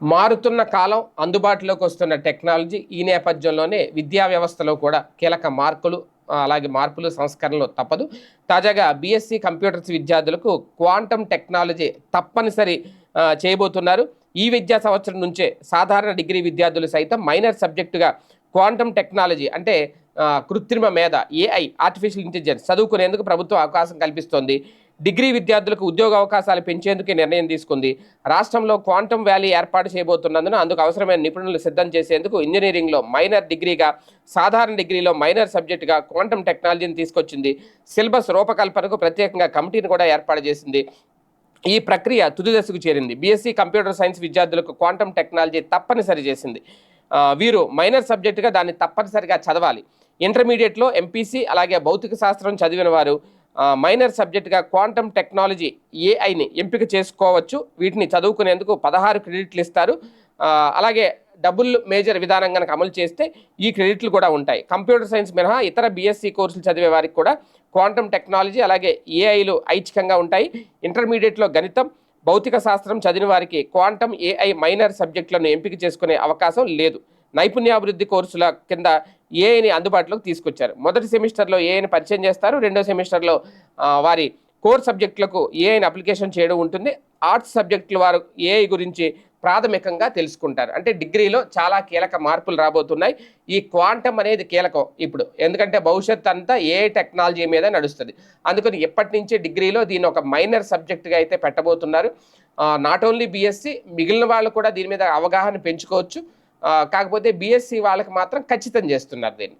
మారుతున్న కాలం అందుబాటులోకి వస్తున్న టెక్నాలజీ ఈ నేపథ్యంలోనే విద్యా వ్యవస్థలో కూడా కీలక మార్పులు అలాగే మార్పులు సంస్కరణలు తప్పదు. తాజాగా బీఎస్సీ కంప్యూటర్స్ విద్యార్థులకు క్వాంటమ్ టెక్నాలజీ తప్పనిసరి చేయబోతున్నారు. ఈ విద్యా సంవత్సరం నుంచే సాధారణ డిగ్రీ విద్యార్థులు సైతం మైనర్ సబ్జెక్టుగా క్వాంటమ్ టెక్నాలజీ అంటే కృత్రిమ మేధ ఏఐ ఆర్టిఫిషియల్ ఇంటెలిజెన్స్ చదువుకునేందుకు ప్రభుత్వం అవకాశం కల్పిస్తోంది. డిగ్రీ విద్యార్థులకు ఉద్యోగ అవకాశాలు పెంచేందుకే నిర్ణయం తీసుకుంది. రాష్ట్రంలో క్వాంటమ్ వ్యాలీ ఏర్పాటు చేయబోతున్నందున అందుకు అవసరమైన నిపుణులు సిద్ధం చేసేందుకు ఇంజనీరింగ్లో మైనర్ డిగ్రీగా సాధారణ డిగ్రీలో మైనర్ సబ్జెక్టుగా క్వాంటమ్ టెక్నాలజీని తీసుకొచ్చింది. సిలబస్ రూపకల్పనకు ప్రత్యేకంగా కమిటీని కూడా ఏర్పాటు చేసింది. ఈ ప్రక్రియ తుది దశకు చేరింది. బీఎస్సీ కంప్యూటర్ సైన్స్ విద్యార్థులకు క్వాంటమ్ టెక్నాలజీ తప్పనిసరి చేసింది. వీరు మైనర్ సబ్జెక్టుగా దాన్ని తప్పనిసరిగా చదవాలి. ఇంటర్మీడియట్లో ఎంపీసీ అలాగే భౌతిక శాస్త్రం చదివిన వారు మైనర్ సబ్జెక్టుగా క్వాంటమ్ టెక్నాలజీ ఏఐని ఎంపిక చేసుకోవచ్చు. వీటిని చదువుకునేందుకు పదహారు క్రెడిట్లు ఇస్తారు. అలాగే డబుల్ మేజర్ విధానం కనుక అమలు చేస్తే ఈ క్రెడిట్లు కూడా ఉంటాయి. కంప్యూటర్ సైన్స్ మినహా ఇతర బీఎస్సీ కోర్సులు చదివే వారికి కూడా క్వాంటమ్ టెక్నాలజీ అలాగే ఏఐలు ఐచ్ఛికంగా ఉంటాయి. ఇంటర్మీడియట్లో గణితం భౌతిక శాస్త్రం చదివిన వారికి క్వాంటమ్ ఏఐ మైనర్ సబ్జెక్టులను ఎంపిక చేసుకునే అవకాశం లేదు. నైపుణ్యాభివృద్ధి కోర్సుల కింద ఏఐని అందుబాటులోకి తీసుకొచ్చారు. మొదటి సెమిస్టర్లో ఏఐని పరిచయం చేస్తారు. రెండో సెమిస్టర్లో వారి కోర్ సబ్జెక్టులకు ఏఐని అప్లికేషన్ చేయడం ఉంటుంది. ఆర్ట్స్ సబ్జెక్టులు వారు ఏఐ గురించి ప్రాథమికంగా తెలుసుకుంటారు. అంటే డిగ్రీలో చాలా కీలక మార్పులు రాబోతున్నాయి. ఈ క్వాంటం అనేది కీలకం ఇప్పుడు. ఎందుకంటే భవిష్యత్ అంతా ఏఐ టెక్నాలజీ మీద నడుస్తుంది. అందుకని ఎప్పటి నుంచి డిగ్రీలో దీన్ని ఒక మైనర్ సబ్జెక్ట్గా అయితే పెట్టబోతున్నారు. నాట్ ఓన్లీ బీఎస్సీ మిగిలిన వాళ్ళు కూడా దీని మీద అవగాహన పెంచుకోవచ్చు. కాకపోతే బీఎస్సీ వాళ్ళకి మాత్రం ఖచ్చితం చేస్తున్నారు దీన్ని.